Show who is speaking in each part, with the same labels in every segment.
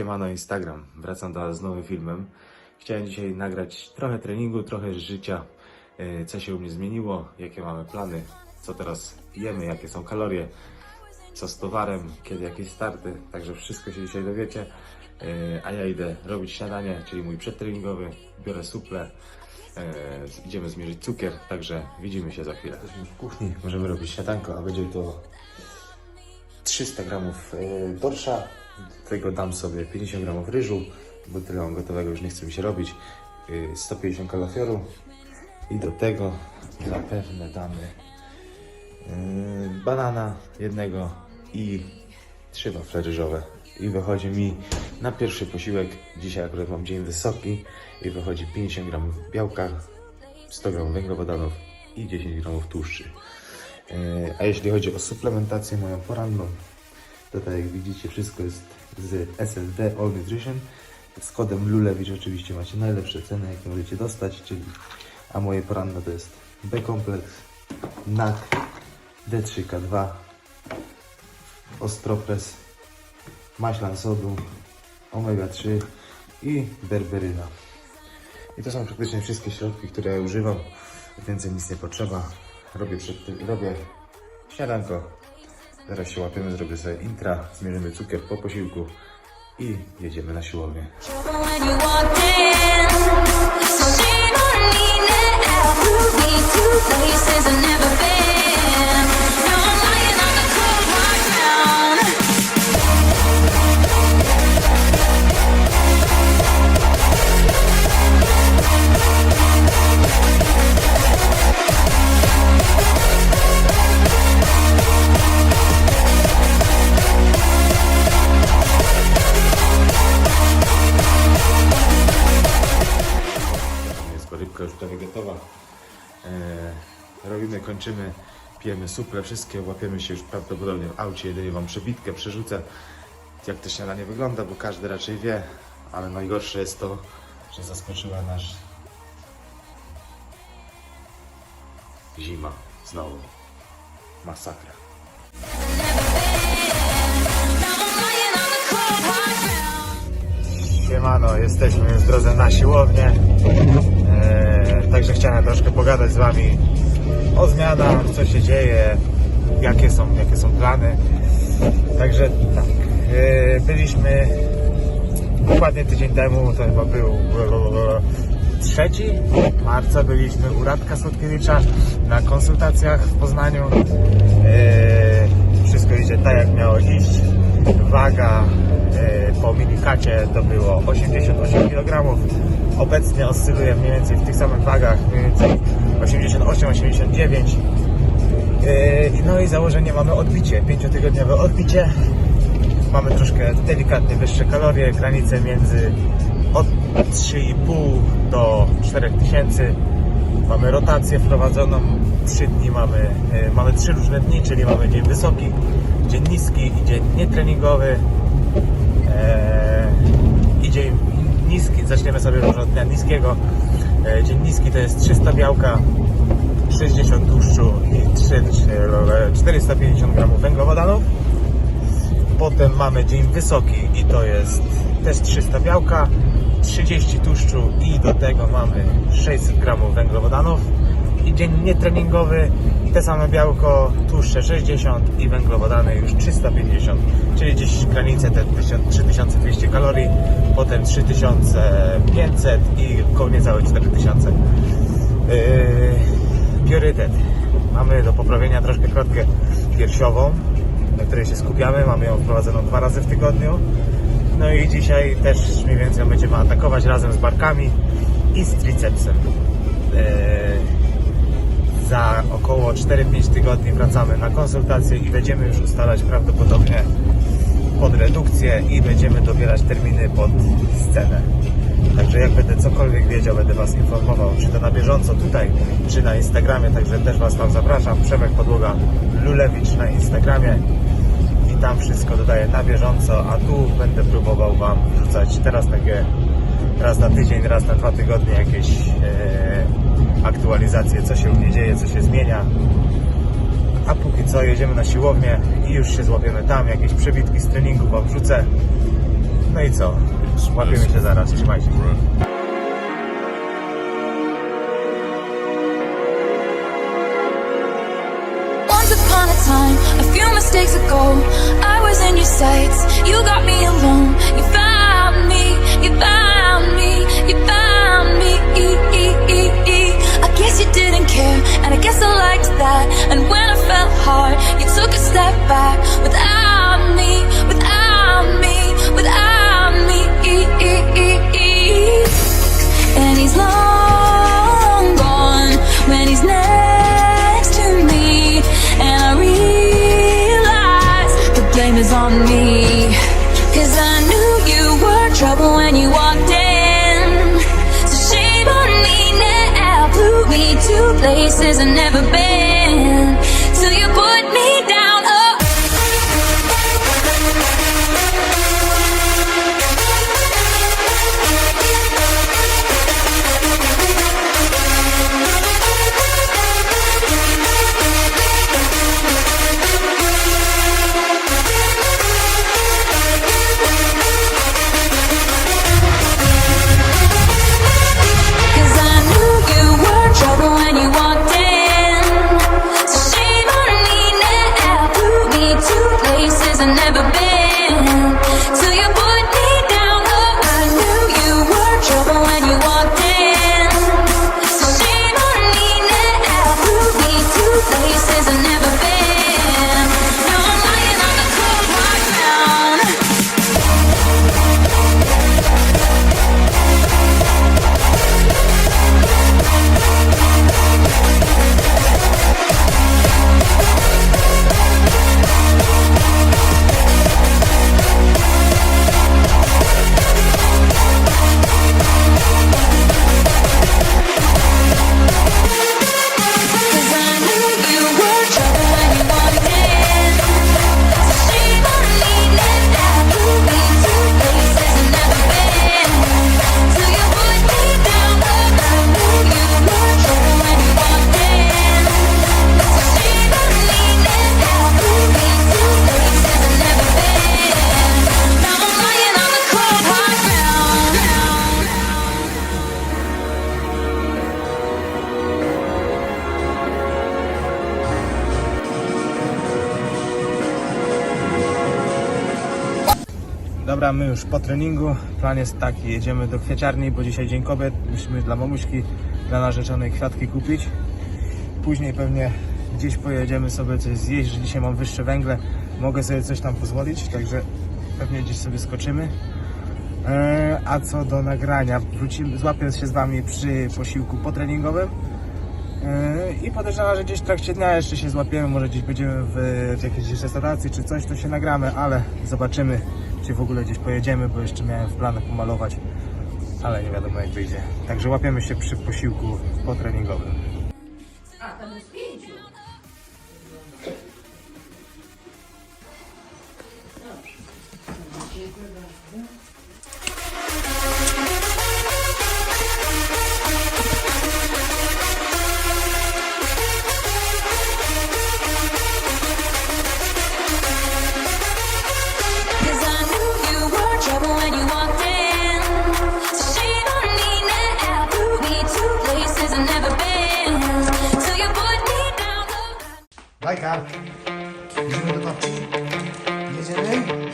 Speaker 1: Siemano Instagram, wracam do z nowym filmem. Chciałem dzisiaj nagrać trochę treningu, trochę życia, e, co się u mnie zmieniło, jakie mamy plany, co teraz jemy, jakie są kalorie, co z towarem, kiedy jakieś starty, także wszystko się dzisiaj dowiecie. E, A ja idę robić śniadanie, czyli mój przedtreningowy, biorę suple, e, idziemy zmierzyć cukier, także widzimy się za chwilę. W kuchni, możemy robić śniadanko, a będzie to 300 gramów dorsza, do tego dam sobie 50 gramów ryżu, bo tyle mam gotowego, już nie chce mi się robić, e, 150 kalafioru i do tego zapewne damy e, banana jednego i trzy wafle ryżowe. I wychodzi mi na pierwszy posiłek, dzisiaj akurat mam dzień wysoki i wychodzi 50 gramów białka, 100 gramów węglowodanów i 10 gramów tłuszczy. E, A jeśli chodzi o suplementację moją poranną, to tak jak widzicie wszystko jest z SSD All Nutrition. Z kodem LULEWICZ oczywiście macie najlepsze ceny jakie możecie dostać, czyli a moje poranne to jest B-kompleks, NAK, D3K2, Ostropres, maślan sodu, omega 3 i berberyna. I to są praktycznie wszystkie środki, które ja używam. Więcej nic nie potrzeba. Robię, przed robię śniadanko. Zaraz się łapiemy, zrobię sobie intra, zmierzymy cukier po posiłku i jedziemy na siłownię.
Speaker 2: Places I've never been.
Speaker 1: Prawie gotowa. E, robimy, kończymy, pijemy suple, wszystkie, łapiemy się już prawdopodobnie w aucie, jedynie Wam przebitkę przerzucę, jak to śniadanie wygląda, bo każdy raczej wie, ale najgorsze jest to, że zaskoczyła nasz zima znowu. Masakra. Siemano, jesteśmy już w drodze na siłownię. E, także chciałem troszkę pogadać z Wami o zmianach, co się dzieje, jakie są, jakie są plany. Także tak, e, byliśmy dokładnie tydzień temu, to chyba był e, 3 marca, byliśmy u Radka Słodkiewicza na konsultacjach w Poznaniu. E, wszystko idzie tak jak miało iść. Waga e, po minikacie to było 88 kg. Obecnie oscyluję mniej więcej w tych samych wagach, mniej więcej 88-89. E, No i założenie mamy odbicie, 5-tygodniowe odbicie. Mamy troszkę delikatnie wyższe kalorie, granice między od 3,5 do 4000. Mamy rotację wprowadzoną, 3 dni mamy, e, mamy 3 różne dni, czyli mamy dzień wysoki, dzień niski i dzień nietreningowy. E, dzień niski, zaczniemy sobie może od dnia niskiego. E, Dzień niski to jest 300 białka, 60 tłuszczu i 3, 450 gramów węglowodanów. Potem mamy dzień wysoki i to jest też 300 białka, 30 tłuszczu i do tego mamy 600 gramów węglowodanów. I dzień nietreningowy, te same białko, tłuszcze 60 i węglowodany już 350, czyli gdzieś granice te 1000 3200 kalorii, potem 3500 i koło niecałe 4000. Yy, priorytet. Mamy do poprawienia troszkę klatkę piersiową, na której się skupiamy. Mamy ją wprowadzoną dwa razy w tygodniu. No i dzisiaj też mniej więcej będziemy atakować razem z barkami i z tricepsem. Yy, za około 4-5 tygodni wracamy na konsultację i będziemy już ustalać prawdopodobnie pod redukcję i będziemy dobierać terminy pod scenę. Także jak będę cokolwiek wiedział, będę Was informował, czy to na bieżąco tutaj, czy na Instagramie, także też Was tam zapraszam. Przemek Podłoga Lulewicz na Instagramie i tam wszystko dodaję na bieżąco, a tu będę próbował Wam wrzucać teraz takie raz na tydzień, raz na dwa tygodnie jakieś e, aktualizacje, co się u mnie dzieje, co się zmienia. A póki co jedziemy na siłownię i już się złapiemy tam, jakieś przebitki z treningu Wam wrzucę No i co? Łapiemy się zaraz, trzymajcie się.
Speaker 2: A few mistakes ago, I was in your sights. You got me alone. You found
Speaker 1: My już po treningu. Plan jest taki, jedziemy do kwieciarni, bo dzisiaj Dzień Kobiet. Musimy dla mamuśki, dla narzeczonej kwiatki kupić. Później pewnie gdzieś pojedziemy sobie coś zjeść, że dzisiaj mam wyższe węgle. Mogę sobie coś tam pozwolić, także pewnie gdzieś sobie skoczymy. Eee, a co do nagrania, wrócimy, złapię się z Wami przy posiłku potreningowym. Eee, I podejrzewam, że gdzieś w trakcie dnia jeszcze się złapiemy, może gdzieś będziemy w, w jakiejś restauracji czy coś, to się nagramy, ale zobaczymy, czy w ogóle gdzieś pojedziemy, bo jeszcze miałem w planach pomalować, ale nie wiadomo jak wyjdzie. Także łapiemy się przy posiłku potreningowym. Bajka! Idziemy do babci? Jedziemy? My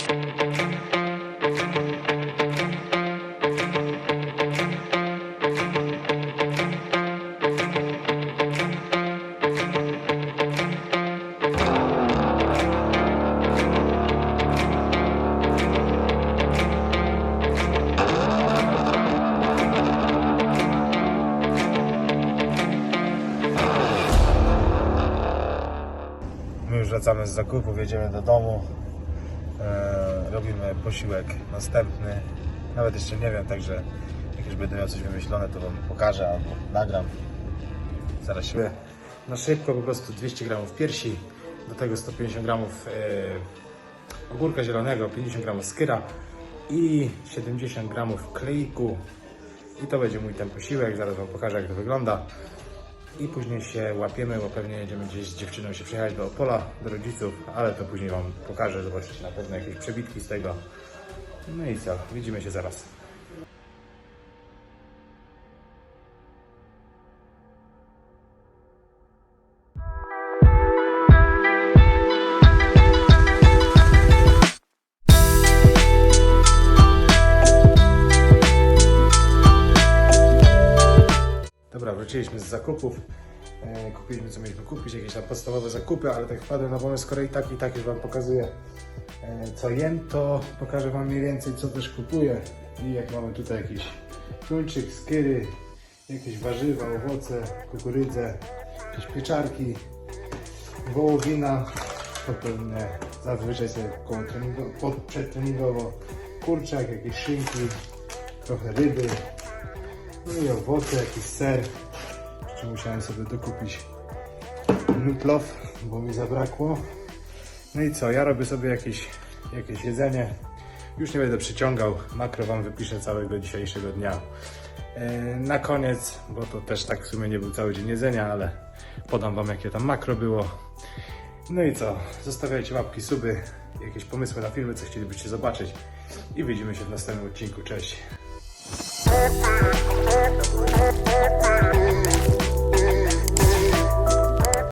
Speaker 1: wracamy z zakupów, jedziemy do domu. E, robimy posiłek następny. Nawet jeszcze nie wiem, także jak już będę miał coś wymyślone, to Wam pokażę albo nagram. Zaraz się... Na szybko po prostu 200 gramów piersi, do tego 150 gramów e, ogórka zielonego, 50 gramów skyra i 70 gramów kleiku. I to będzie mój ten posiłek, zaraz Wam pokażę jak to wygląda. I później się łapiemy, bo pewnie jedziemy gdzieś z dziewczyną się przejechać do Opola, do rodziców, ale to później Wam pokażę, zobaczycie na pewno jakieś przebitki z tego. No i co, widzimy się zaraz. Dobra, wróciliśmy z zakupów. E, kupiliśmy co mieliśmy kupić, jakieś tam podstawowe zakupy, ale tak wpadłem na pomysł, skoro i tak i tak już Wam pokazuję e, co jem, to pokażę Wam mniej więcej co też kupuję. I jak mamy tutaj jakiś tuńczyk, skyry, jakieś warzywa, owoce, kukurydzę, jakieś pieczarki, wołowina, to pewnie zazwyczaj sobie przedtreningowo, kurczak, jakieś szynki, trochę ryby, no i owoce, jakiś ser. Jeszcze musiałem sobie dokupić nutlow, bo mi zabrakło. No i co, ja robię sobie jakieś, jakieś jedzenie. Już nie będę przyciągał, makro Wam wypiszę całego dzisiejszego dnia. E, Na koniec, bo to też tak w sumie nie był cały dzień jedzenia, ale podam Wam jakie tam makro było. No i co, zostawiajcie łapki, suby, jakieś pomysły na filmy, co chcielibyście zobaczyć i widzimy się w następnym odcinku. Cześć!